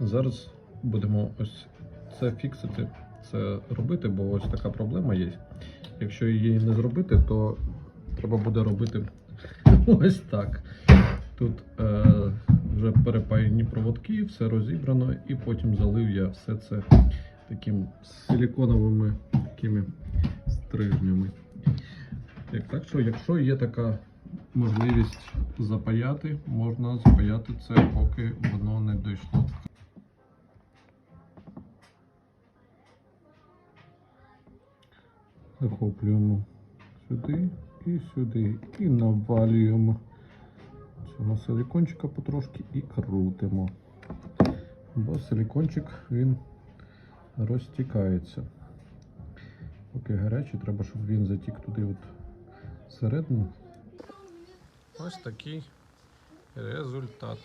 Зараз будемо ось це фіксити, це робити, бо ось така проблема є. Якщо її не зробити, то треба буде робити ось так. Тут е, вже перепаяні проводки, все розібрано, і потім залив я все це таким силіконовими такими стрижнями. Так, що, якщо є така можливість запаяти, можна запаяти це, поки воно Захоплюємо сюди і сюди. І навалюємо цього силикончика потрошки і крутимо. Бо силикончик він розтікається. Поки гарячий, треба, щоб він затік туди от всередину. Ось такий результат.